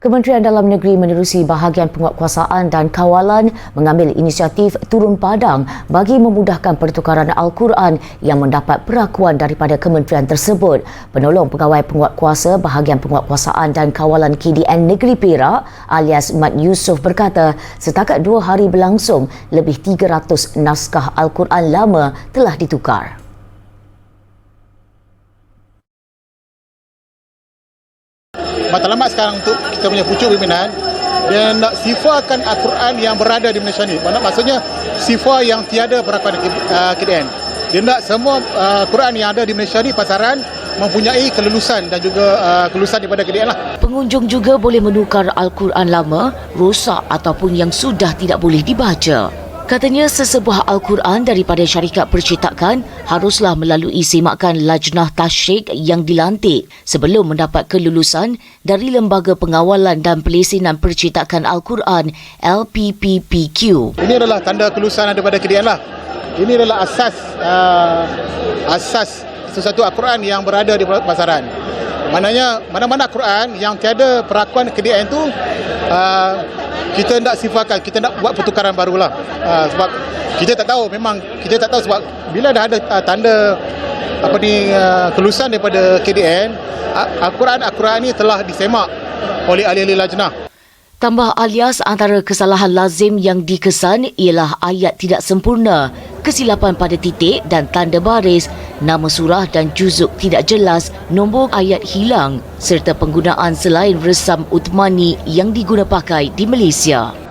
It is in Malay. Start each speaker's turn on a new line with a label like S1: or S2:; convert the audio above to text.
S1: Kementerian Dalam Negeri menerusi bahagian penguatkuasaan dan kawalan mengambil inisiatif turun padang bagi memudahkan pertukaran Al-Quran yang mendapat perakuan daripada kementerian tersebut. Penolong pegawai penguatkuasa bahagian penguatkuasaan dan kawalan KDN Negeri Perak alias Mat Yusof berkata setakat dua hari berlangsung lebih 300 naskah Al-Quran lama telah ditukar.
S2: Matlamat sekarang untuk kita punya pucuk pimpinan dia nak sifakan Al-Quran yang berada di Malaysia ni. Maksud- Maksudnya sifar yang tiada perakuan di uh, KDN. Dia nak semua uh, Quran yang ada di Malaysia ni pasaran mempunyai kelulusan dan juga uh, kelulusan daripada KDN lah.
S1: Pengunjung juga boleh menukar Al-Quran lama, rosak ataupun yang sudah tidak boleh dibaca. Katanya sesebuah Al-Quran daripada syarikat percetakan haruslah melalui semakan lajnah tasyrik yang dilantik sebelum mendapat kelulusan dari Lembaga Pengawalan dan Pelesinan Percetakan Al-Quran LPPPQ.
S2: Ini adalah tanda kelulusan daripada KDN lah. Ini adalah asas uh, asas sesuatu Al-Quran yang berada di pasaran. Maknanya mana-mana Quran yang tiada perakuan KDN tu uh, kita nak sifatkan, kita nak buat pertukaran barulah. Uh, sebab kita tak tahu memang kita tak tahu sebab bila dah ada uh, tanda apa ni uh, kelulusan daripada KDN, Al-Quran Al-Quran ni telah disemak oleh ahli-ahli lajnah.
S1: Tambah alias antara kesalahan lazim yang dikesan ialah ayat tidak sempurna, kesilapan pada titik dan tanda baris, nama surah dan juzuk tidak jelas, nombor ayat hilang serta penggunaan selain resam Uthmani yang diguna pakai di Malaysia.